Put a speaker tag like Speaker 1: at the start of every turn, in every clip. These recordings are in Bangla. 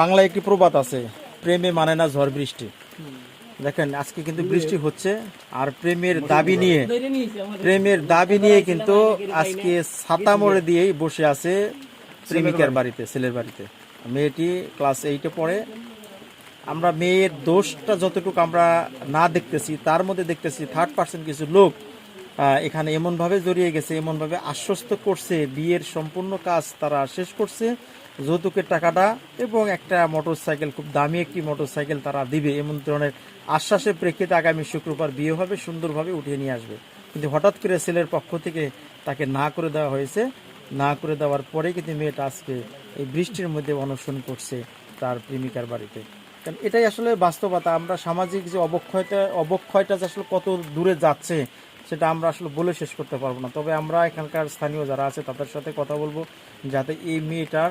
Speaker 1: বাংলায় একটি প্রবাদ আছে, প্রেমে মানে না ঝড় বৃষ্টি। দেখেন, আজকে কিন্তু বৃষ্টি হচ্ছে, আর প্রেমের দাবি নিয়ে, প্রেমের দাবি নিয়ে কিন্তু আজকে ছাতা মোড়ে দিয়েই বসে আছে প্রেমিকার বাড়িতে, ছেলের বাড়িতে। মেয়েটি ক্লাস এইটে পড়ে। আমরা মেয়ের দোষটা যতটুকু আমরা না দেখতেছি, তার মধ্যে দেখতেছি থার্ড পার্সেন্ট কিছু লোক এখানে এমনভাবে জড়িয়ে গেছে, এমনভাবে আশ্বস্ত করছে, বিয়ের সম্পূর্ণ কাজ তারা শেষ করছে। যৌতুকের টাকাটা এবং একটা মোটর সাইকেল খুব দামি একটি মোটর সাইকেল তারা দিবে। এমন ধরনের আশ্বাসের প্রেক্ষিতে আগামী শুক্রবার বিয়ে হবে, সুন্দরভাবে উঠিয়ে নিয়ে আসবে। কিন্তু হঠাৎ করে ছেলের পক্ষ থেকে তাকে না করে দেওয়া হয়েছে। না করে দেওয়ার পরে কিন্তু মেয়েটা আজকে এই বৃষ্টির মধ্যে অনশন করছে তার প্রেমিকার বাড়িতে। কারণ এটাই আসলে বাস্তবতা। আমরা সামাজিক যে অবক্ষয়টা অবক্ষয়টা যে আসলে কত দূরে যাচ্ছে, সেটা আমরা আসলে বলে শেষ করতে পারব না। তবে আমরা এখানকার স্থানীয় যারা আছে তাদের সাথে কথা বলব, যাতে এই মেয়েটার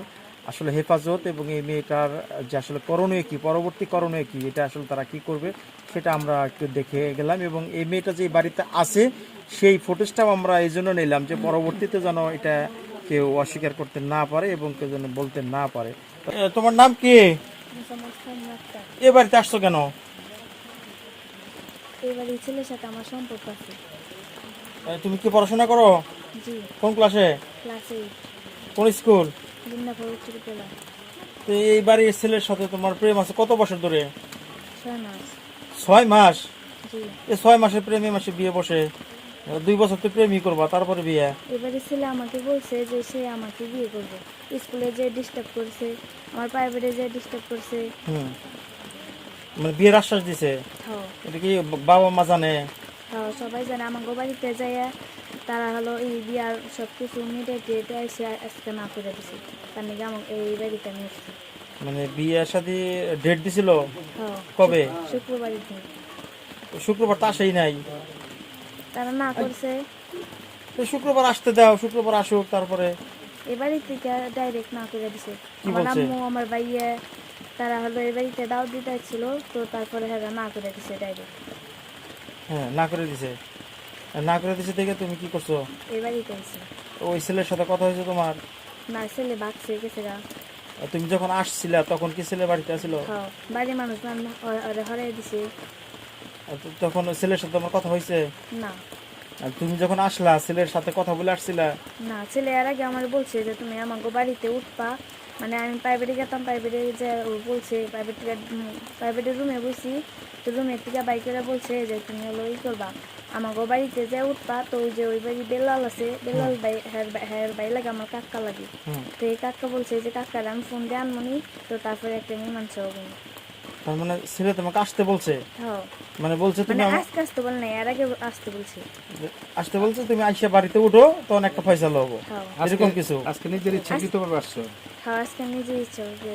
Speaker 1: আসলে হেফাজত এবং এই মেয়েটার যে আসলে করণীয় কি পরবর্তী করণীয় কি এটা আসলে তারা কি করবে সেটা আমরা একটু দেখে গেলাম এবং এই মেয়েটা যে বাড়িতে আছে সেই ফুটেজটাও আমরা এই জন্য নিলাম যে পরবর্তীতে যেন এটা কেউ অস্বীকার করতে না পারে এবং কেউ যেন বলতে না পারে। তোমার নাম কি? এ বাড়িতে আসছো কেন?
Speaker 2: এবার ছেলের সাথে আমার সম্পর্ক আছে।
Speaker 1: তুমি কি পড়াশোনা করো? কোন ক্লাসে?
Speaker 2: ক্লাস
Speaker 1: কোন স্কুল? তো এই বাড়ির ছেলের সাথে তোমার প্রেম আছে কত বছর ধরে?
Speaker 2: ছয় মাস।
Speaker 1: ছয় এই ছয় মাসে প্রেমে মাসে বিয়ে বসে। দুই বছর তো প্রেমই করবা তারপরে বিয়ে?
Speaker 2: এবারে ছেলে আমাকে বলছে যে সে আমাকে বিয়ে করবে। স্কুলে যে ডিস্টার্ব করছে আমার প্রাইভেটে যে ডিস্টার্ব করছে।
Speaker 1: হুম। মানে বিয়ের আশ্বাস দিছে?
Speaker 2: হ্যাঁ।
Speaker 1: এটা কি বাবা মা জানে?
Speaker 2: হ্যাঁ সবাই জানে। আমাকে বাড়িতে যাইয়া তারা হলো এই বিয়ার সব কিছু মিটাইতে এসে আজকে না করে দিছে। তার নাকি আমাকে এই বাড়িতে আমি এসেছি
Speaker 1: মানে বিয়ের সাথে ডেট দিছিল?
Speaker 2: হ্যাঁ
Speaker 1: কবে?
Speaker 2: শুক্রবারই দিন।
Speaker 1: শুক্রবার তো আসেই নাই।
Speaker 2: তারা না করছে।
Speaker 1: তো শুক্রবার আসতে দাও শুক্রবার আসুক তারপরে।
Speaker 2: এ বাড়ি থেকে ডাইরেক্ট না করে দিছে।
Speaker 1: কি
Speaker 2: আমার আম্মু আমার ভাইয়া তারা হলো এই বাড়িতে দাও দিতে ছিল তো তারপরে হ্যাঁ না করে দিছে ডাইরেক্ট
Speaker 1: হ্যাঁ না করে দিছে। না করে দিছে দেখে তুমি কি করছ?
Speaker 2: আছে।
Speaker 1: তো ওই ছেলের সাথে কথা হয়েছে তোমার?
Speaker 2: না ছেলে বাঘছে গেছে গা।
Speaker 1: তুমি যখন আসছিলা তখন কি ছেলে বাড়িতে আসছিল
Speaker 2: হ্যাঁ বাড়ির মানুষ হরাই দিছে।
Speaker 1: তখন ওই ছেলের সাথে তোমার কথা হয়েছে?
Speaker 2: না।
Speaker 1: আর তুমি যখন আসলা ছেলের সাথে কথা বলে আসছিলা?
Speaker 2: না ছেলে এর আগে আমার বলছে যে তুমি আমাকে বাড়িতে উঠবা। মানে আমি প্রাইভেটে গেতাম প্রাইভেটে যে ও বলছে প্রাইভেট প্রাইভেটের রুমে বসি তো রুমের থেকে বাইকেরা বলছে যে তুমি হলো ই করবা আমাকে বাড়িতে যে উঠবা তো ওই যে ওই বাড়ি বেলাল আছে বেলাল ভাই হ্যার ভাই- লাগে আমার কাকা লাগে। তো এই কাকা বলছে যে কাকার আমি ফোন দিয়ে আনমনি তো তারপরে একটা মীমাংসা হবে
Speaker 1: তার মানে ছেলে তোমাকে আসতে বলছে?
Speaker 2: হ্যাঁ
Speaker 1: মানে বলছে তুমি
Speaker 2: মানে আজকে আসতে বল না এর আগে আসতে বলছে।
Speaker 1: আসতে বলছে তুমি আইসা বাড়িতে উঠো তখন একটা ফয়সালা হব এরকম কিছু।
Speaker 3: আজকে নিজের ইচ্ছাকৃত ভাবে আসছো?
Speaker 2: হ্যাঁ আজকে নিজে ইচ্ছা হয়েছে।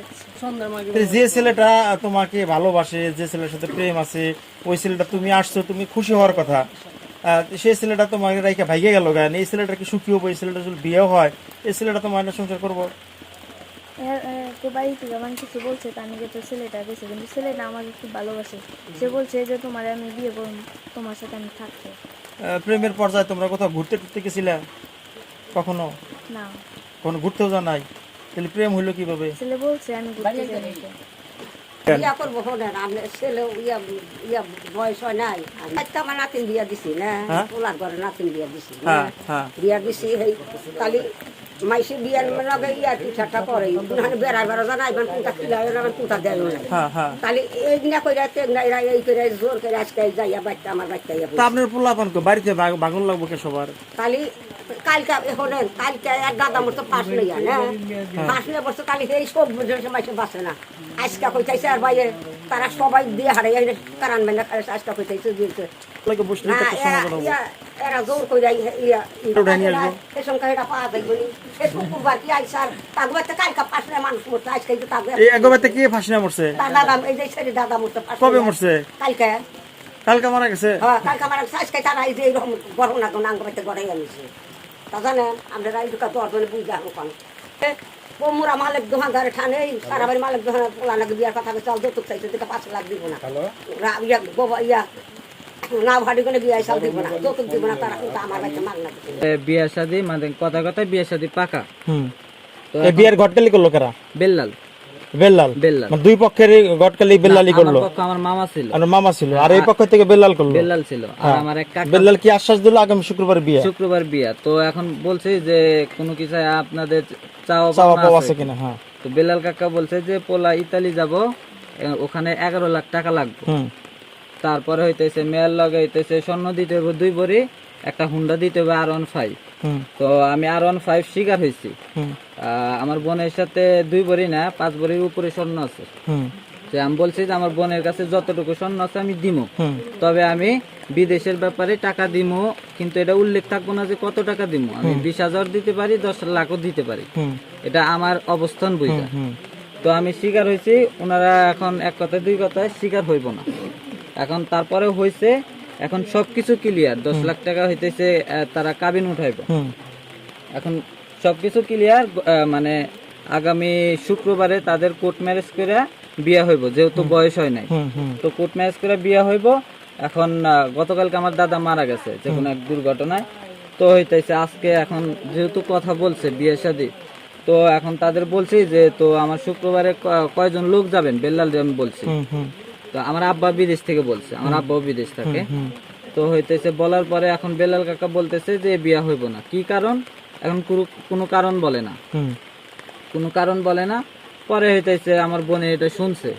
Speaker 1: তো যে ছেলেটা তোমাকে ভালোবাসে যে ছেলের সাথে প্রেম আছে ওই ছেলেটা তুমি আসছো তুমি খুশি হওয়ার কথা। সেই ছেলেটা তোমার রাইকে ভাইগে গেল গান এই ছেলেটা কি সুখী হব? এই ছেলেটা যদি বিয়েও হয় এই ছেলেটা তোমার সংসার করব?
Speaker 2: তো বাড়ি থেকে আমার কিছু বলছে তার নাকি তো ছেলেটা গেছে কিন্তু ছেলেটা আমাকে খুব ভালোবাসে। সে বলছে যে তোমার আমি বিয়ে করব তোমার সাথে আমি থাকতে
Speaker 1: প্রেমের পর্যায়ে তোমরা কোথাও ঘুরতে টুরতে গেছিলা? কখনো?
Speaker 2: না।
Speaker 1: কোনো ঘুরতেও যা নাই? তাহলে প্রেম হইল কীভাবে?
Speaker 2: ছেলে বলছে আমি ঘুরতে যাব
Speaker 4: ইয়া করব শোনেন আমি ছেলে ইয়া ইয়া বয়স হয় নাই। আজকে আমার নাতিন বিয়া দিছি না?
Speaker 1: হ্যাঁ?
Speaker 4: ঘরে নাতিন বিয়া দিছি?
Speaker 1: হ্যাঁ হ্যাঁ।
Speaker 4: বিয়া দিছি মাইসে বিয়ার লগে ইয়া পিঠাটা করে মানে বেড়াই বেড়া জানা এবার কোনটা খিলাই এবার কোনটা দেয় না
Speaker 1: হ্যাঁ হ্যাঁ।
Speaker 4: তাহলে এই না কইরা তেগ না এরা এই করে জোর করে আজকে যাইয়া বাচ্চা আমার বাচ্চা ইয়া
Speaker 1: তা আপনার পোলাপান কো বাড়িতে বাগ- বাগুন লাগবো কে সবার?
Speaker 4: তাহলে কালকে শোনেন কালকে এক দাদা মতো পাশ লইয়া না? পাশ নিয়ে বসে কালি এই সব বুঝে মাইসে বাসে না। আজকে কইতাইছে আর বাইরে তারা সবাই দিয়ে হারে কারণ মানে কইতাইছে দিয়েছে এরা জোর ইয়া। এই সংখ্যা এটা পাওয়া যাইব নি। শুক্রবার কি আইসার তাগবে তো কালকে পাশ মানুষ মরতে আজকে তো তাগবে
Speaker 1: এই একবারে কি ফাঁসিনা মরছে?
Speaker 4: তার দাদা এই যে ছেলে দাদা মরতে
Speaker 1: কবে মরছে?
Speaker 4: কালকে।
Speaker 1: কালকে মারা গেছে?
Speaker 4: হ্যাঁ কালকে আমার আজকে তারা এই যে এরকম গরম না গরম গড়াই আনিছে তা জানেন আমরা এই দুকা দশ জনে বুঝতে মোরা মালিক দোহান ধরে ঠানে এই সারা বাড়ি মালিক দোহান পোলা নাকি বিয়ার কথা চল যৌতুক চাইছে দিকে পাঁচ লাখ দিব না। রা- ইয়া বাবা ইয়া বিয়া
Speaker 5: বিয়ের শাদি মানে কথা কথা বিয়ের শাদি পাকা।
Speaker 1: বিয়ের ঘটকালি করল কারা?
Speaker 5: বেল্লাল।
Speaker 1: বেল্লাল।
Speaker 5: বেল্লাল।
Speaker 1: মানে দুই পক্ষের গটকালি বেল্লালি করল।
Speaker 5: আমার মামা ছিল।
Speaker 1: আর মামা ছিল আর এই পক্ষ থেকে বেল্লাল করল।
Speaker 5: বেল্লাল ছিল। আর
Speaker 1: হ্যাঁ।
Speaker 5: আমার এক কাকা
Speaker 1: বেল্লাল কি আশ্বাস দিল আগামী শুক্রবার বিয়ে?
Speaker 5: শুক্রবার বিয়া। তো এখন বলছে যে কোনো কিছু আপনাদের চাওয়া
Speaker 1: পাওয়া
Speaker 5: আছে
Speaker 1: কিনা হ্যাঁ।
Speaker 5: তো বেলাল কাকা বলছে যে পোলা ইতালি যাব ওখানে এগারো লাখ টাকা লাগবে। তারপরে হইতেছে মেয়ার লগে হইতেছে স্বর্ণ দিতে দুই বড়ি একটা হুন্ডা দিতে হবে আর ওয়ান ফাইভ তো আমি আর ওয়ান ফাইভ শিকার হয়েছি। আমার বোনের সাথে দুই বড়ি না পাঁচ বড়ির উপরে স্বর্ণ আছে। যে আমি বলছি যে আমার বোনের কাছে যতটুকু স্বর্ণ আছে আমি দিমু। তবে আমি বিদেশের ব্যাপারে টাকা দিমু কিন্তু এটা উল্লেখ থাকব না যে কত টাকা দিমু। আমি বিশ হাজার দিতে পারি দশ লাখও দিতে পারি। এটা আমার অবস্থান বুঝা। তো আমি শিকার হয়েছি ওনারা এখন এক কথায় দুই কথায় শিকার হইব না। এখন তারপরে হয়েছে এখন সবকিছু ক্লিয়ার দশ লাখ টাকা হইতেছে তারা কাবিন উঠাইব। এখন সবকিছু ক্লিয়ার মানে আগামী শুক্রবারে তাদের কোর্ট ম্যারেজ করে বিয়া হইব যেহেতু বয়স হয় নাই। তো কোর্ট ম্যারেজ করে বিয়া হইব এখন গতকালকে আমার দাদা মারা গেছে যে কোনো এক দুর্ঘটনায়। তো হইতেছে আজকে এখন যেহেতু কথা বলছে বিয়ে শাদী তো এখন তাদের বলছি যে তো আমার শুক্রবারে কয়জন লোক যাবেন? বেল্লাল আমি বলছি। তো আমার আব্বা বিদেশ থেকে বলছে আমার আব্বাও বিদেশ থাকে। তো হইতেছে বলার পরে এখন বেলাল কাকা বলতেছে যে বিয়া হইব না। কি কারণ? এখন কোনো- কোনো কারণ বলে না।
Speaker 1: হুম।
Speaker 5: কোনো কারণ বলে না। পরে হইতেছে আমার বোনে এটা শুনছে।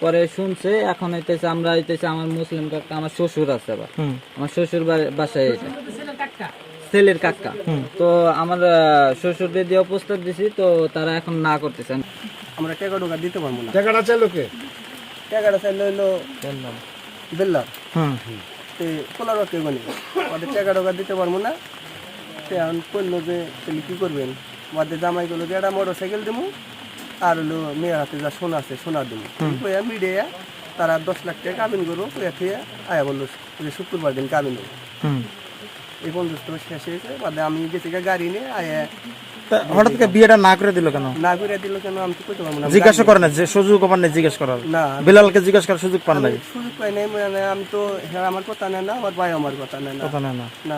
Speaker 5: পরে শুনছে এখন হইতেছে আমরা হইতেছে আমার মুসলিম কাকা আমার শ্বশুর আছে আবার। আমার শ্বশুর বাসায় এটা। ছেলের কাকা। তো আমার আহ, শ্বশুরদের দিয়ে প্রস্তাব দিছি তো তারা এখন না করতেছেন
Speaker 6: আমরা টাকা টোকা দিতে পারব না।
Speaker 3: টাকাটা চাইলো কে?
Speaker 6: টাকাটা চাইলে হইল বেল্লা।
Speaker 1: হুম।
Speaker 6: তে পোলার কে গনি ওদের টাকা টোকা দিতে পারব না। তে এখন করল যে তাহলে কি করবেন? ওদের জামাই গুলো যে একটা মোটর সাইকেল দেবো আর হলো মেয়ের হাতে যা সোনা আছে সোনা দেবো কইয়া মিডিয়া তারা দশ লাখ টাকা কাবিন করব কইয়া থেকে আয়া বলল যে শুক্রবার দিন কাবিন দেবো
Speaker 1: হুম।
Speaker 6: এই তো শেষ হয়েছে বাদে আমি গেছি গা গাড়ি নিয়ে আয়া
Speaker 1: হঠাৎ করে বিয়েটা না করে দিল কেন?
Speaker 6: না করে দিল কেন? আমি তো করতে পারব না।
Speaker 1: জিজ্ঞাসা করে না যে সুযোগ পান নাই জিজ্ঞাসা করার।
Speaker 6: না।
Speaker 1: বেলালকে জিজ্ঞাসা করার সুযোগ পান নাই?
Speaker 6: সুযোগ পাই নাই মানে আমি তো হ্যাঁ আমার কথা নেয় না আমার ভাই আমার কথা নেয় না।
Speaker 1: কথা না। না।
Speaker 6: না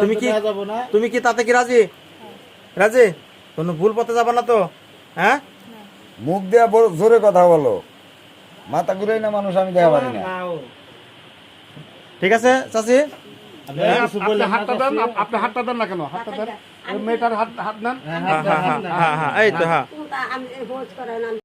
Speaker 1: তুমি কি তুমি কি তাতে কি রাজি? রাজি? কোনো ভুল পথে যাবে না তো? হ্যাঁ?
Speaker 7: মুখ দিয়া বড় জোরে কথা বলো। মাথা ঘুরে না মানুষ আমি দেখা পারি না
Speaker 1: ঠিক আছে চাচি
Speaker 3: আপনি হাতটা দেন আপ- আপনি হাতটা দেন না কেন হাতটা দেন ওই মেয়েটার হাত
Speaker 1: হ্যাঁ হ্যাঁ হ্যাঁ হ্যাঁ হ্যাঁ এই তো হ্যাঁ